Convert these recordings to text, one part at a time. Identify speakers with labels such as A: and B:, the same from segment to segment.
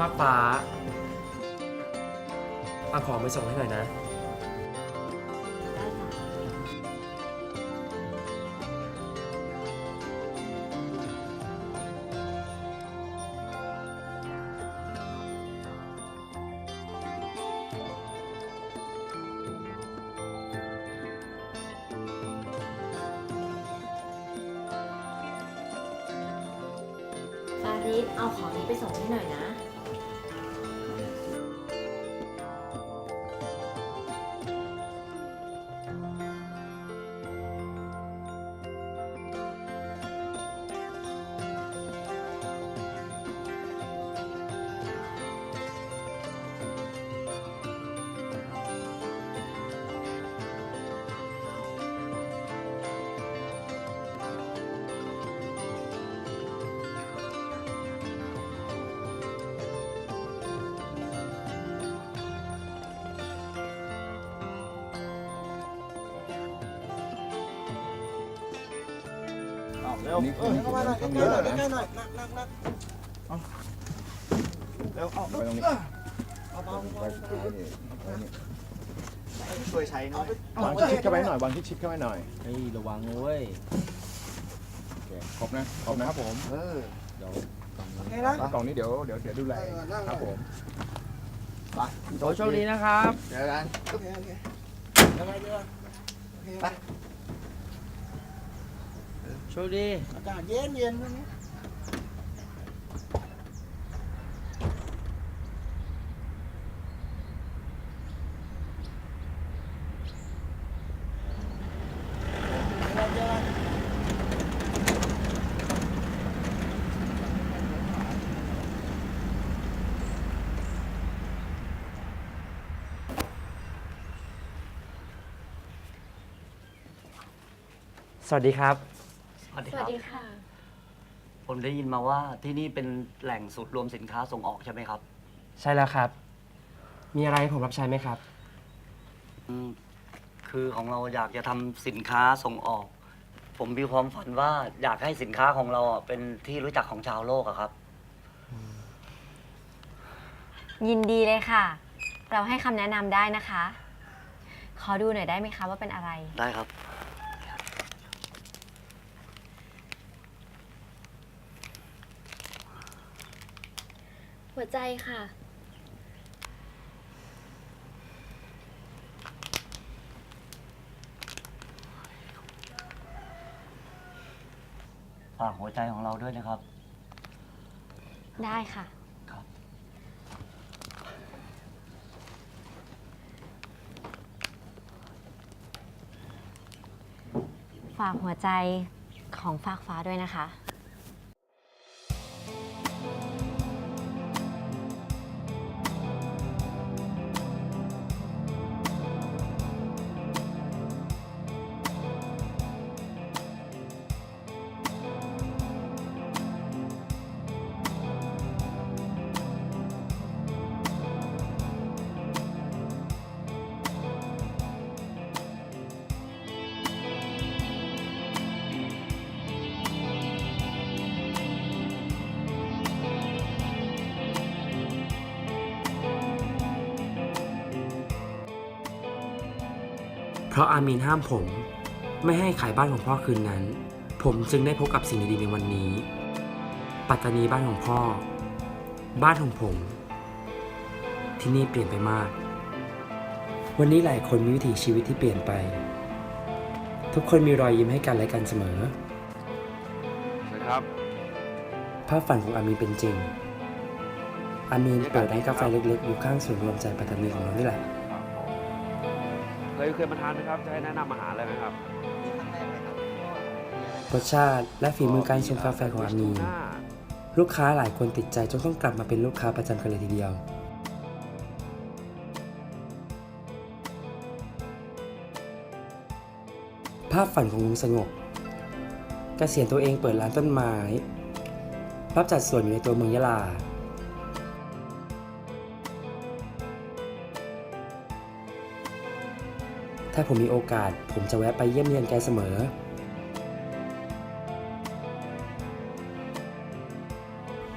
A: ฟ้าฟ้าเอาของไปส่งให้หน่อยนะ
B: ได้ค่ะฟาริสเอาของนี้ไปส่งให้หน่อยนะ
C: เร็ว
D: นี่
C: เออ
D: นี่
C: เข้ามาหน่อย
D: ตร
C: ใกล้
D: ง
C: ๆหน่อย
D: นี้
C: ใกล้
D: นะ
C: ๆหน่อยนั่งนั่งนั่งเอาเร็วเอา
D: ไปตรงนี้
C: เอาเบา
D: ไปไปนี่ไปนี่
C: ช่วยใช้หน่อยวา
D: งชิดๆเข้าไปหน่อยวางชิดๆเข้าไปหน่อย
E: เฮ้ยระวังนะเว้ย
D: โอเคครบนะครบนะครับผม
C: เออ
E: เดี๋ยว
C: โอเคนะ
D: กล่องนี้เดี๋ยวเดี๋ยวเดี๋ยวดูแล
C: เออนั่ง
D: ครับผม
E: โชคโชคดีนะครับ
D: เจอกัน
C: โอเคโอเคยังไงดีวะโอเคไป
E: โชคดี
C: อากาศเย็นเย็นวันนี้เจอกันเจอกัน
A: สวัสดีครับ
F: สวัสดี
B: ส
F: ค
B: วัส
F: รับ
B: ดีค่ะ
F: ผมได้ยินมาว่าที่นี่เป็นแหล่งสูตรรวมสินค้าส่งออกใช่ไหมครับ
A: ใช่แล้วครับ มีอะไรให้ผมรับใช้ไหมครับ
F: อืมคือของเราอยากจะทำสินค้าส่งออก ผมมีความฝันว่าอยากให้สินค้าของเราอะเป็นที่รู้จักของชาวโลกอะครับ
B: ยินดีเลยค่ะ เราให้คำแนะนำได้นะคะ ขอดูหน่อยได้ไหมคะว่าเป็นอะไร
F: ได้ครับ
B: หัวใจค่ะ
F: ฝากหัวใจของเราด้วยนะครับ
B: ได้ค่ะ
F: ครับ
B: ฝากหัวใจของฟากฟ้าด้วยนะคะ
A: เพราะอามีนห้ามผม ไม่ให้ขายบ้านของพ่อคืนนั้น ผมจึงได้พบกับสิ่งดีๆในวันนี้ ปัตตานีบ้านของพ่อ บ้านของผม ที่นี่เปลี่ยนไปมาก วันนี้หลายคนมีวิถีชีวิตที่เปลี่ยนไป ทุกคนมีรอยยิ้มให้กันและกันเสมอ
D: นะครับ
A: ภาพฝันของอามีนเป็นจริงอามีนเปิดร้านกาแฟเล็กๆอยู่ข้างศูนย์รวมใจปัตตานีของเรานี่แหละ
G: เคยเคยมาทานไหมครับ จะให้แนะนำอาหารอะไรไหมครับ
A: รสชาติและฝีมือการชงกาแฟของอามีน
G: หน้า
A: ลูกค้าหลายคนติดใจจนต้องกลับมาเป็นลูกค้าประจำกันเลยทีเดียว ภาพฝันของลุงสงบเกษียณตัวเองเปิดร้านต้นไม้ รับจัดสวนอยู่ในตัวเมืองยะลา ถ้าผมมีโอกาส ผมจะแวะไปเยี่ยมเยียนแกเสมอ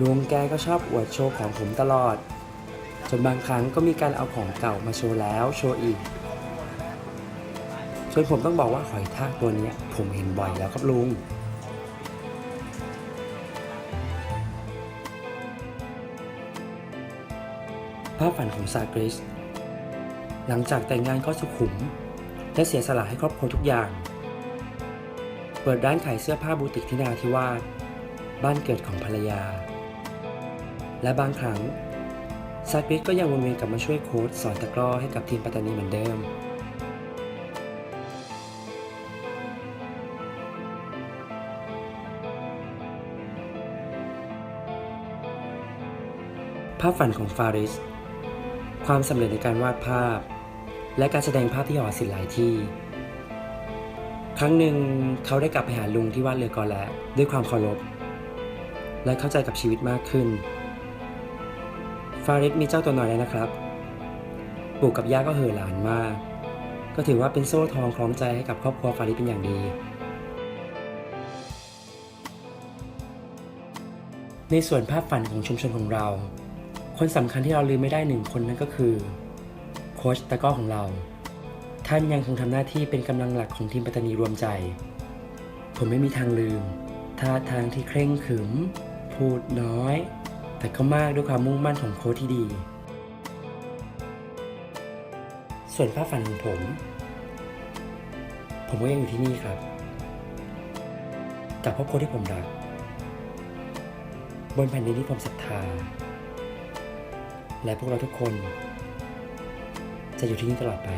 A: ลุงแกก็ชอบอวดโชว์ของผมตลอด จนบางครั้งก็มีการเอาของเก่ามาโชว์แล้วโชว์อีกจนผมต้องบอกว่าหอยทากตัวนี้ผมเห็นบ่อยแล้วครับลุงภาพฝันของซากริส หลังจากแต่งงานก็สุขุม และเสียสละให้ครอบครัวทุกอย่าง เปิดร้านขายเสื้อผ้าบูติกที่นาทิวาสบ้านเกิดของภรรยา และบางครั้งซากริสก็ยังวนเวียนกลับมาช่วยโค้ชสอนตะกร้อให้กับทีมปัตตานีเหมือนเดิมภาพฝันของฟาริส ความสำเร็จในการวาดภาพ และการแสดงภาพที่หอศิลป์หลายที่ ครั้งหนึ่งเขาได้กลับไปหาลุงที่วาดเรือกอและด้วยความเคารพ และเข้าใจกับชีวิตมากขึ้น ฟาริสมีเจ้าตัวน้อยแล้วนะครับ ปู่กับย่าก็เห่อหลานมาก ก็ถือว่าเป็นโซ่ทองคล้องใจให้กับครอบครัวฟาริสเป็นอย่างดี ในส่วนภาพฝันของชุมชนของเรา คนสำคัญที่เราลืมไม่ได้หนึ่งคนนั่นก็คือ โค้ชตะก้อของเรา ท่านยังคงทำหน้าที่เป็นกำลังหลักของทีมปัตตานีรวมใจ ผมไม่มีทางลืมท่าทางที่เคร่งขรึม พูดน้อย แต่ก็มากด้วยความมุ่งมั่นของโค้ชที่ดี ส่วนภาพฝันของผม ผมก็ยังอยู่ที่นี่ครับกับครอบครัวที่ผมรัก บนแผ่นดินที่ผมศรัทธา และพวกเราทุกคน จะอยู่ที่นี่ตลอดไป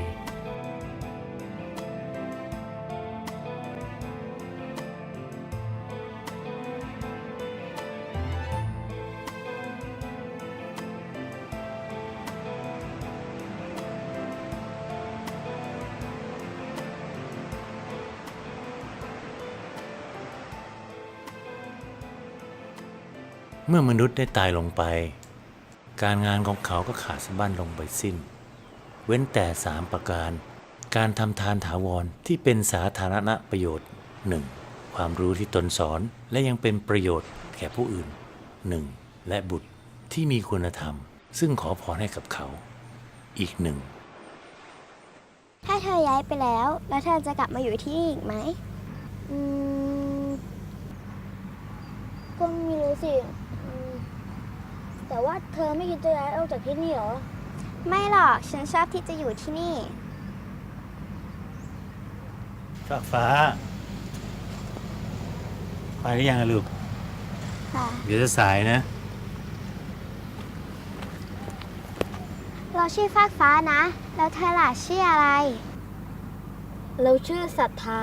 H: เมื่อมนุษย์ได้ตายลงไป การงานของเขาก็ขาดสะบั้นลงไปสิ้น เว้นแต่สามประการ การทำทานถาวรที่เป็นสาธารณประโยชน์หนึ่งความรู้ที่ตนสอนและยังเป็นประโยชน์แก่ผู้อื่นหนึ่งและบุตรที่มีคุณธรรม ซึ่งขอพรให้กับเขา อีกหนึ่ง
I: ถ้าเธอย้ายไปแล้ว แล้วเธอจะกลับมาอยู่ที่นี่อีกไหมอืมก็ไม่รู้สิอืมแต่ว่าเธอไม่คิดจะย้ายออกจากที่นี่หรอ ไม่หรอก ฉันชอบที่จะอยู่ที่นี่
H: ฟากฟ้า ไปหรือยังอะลูก
I: ค่ะ
H: เดี๋ยวจะสายนะ
I: เราชื่อฟากฟ้านะ แล้วเธอล่ะชื่ออะไร เราชื่อศรัทธา